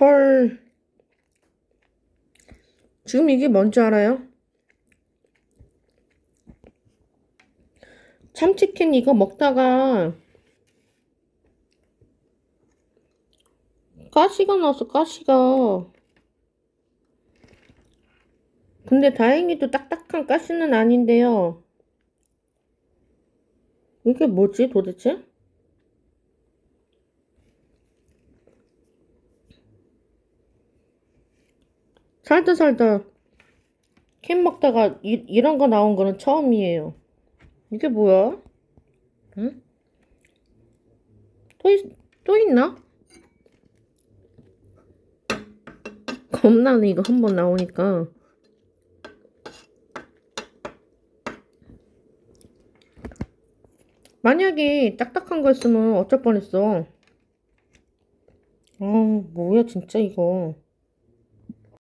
헐. 지금 이게 뭔지 알아요? 참치킨 이거 먹다가 가시가 나왔어, 가시가. 근데 다행히도 딱딱한 가시는 아닌데요. 이게 뭐지 도대체? 살다 살다 캔 먹다가 이, 이런 거 나온 거는 처음이에요. 이게 뭐야? 응? 또, 있, 또 있나? 겁나네 이거 한 번 나오니까. 만약에 딱딱한 거 있으면 어쩔 뻔했어. 아, 뭐야, 진짜 이거.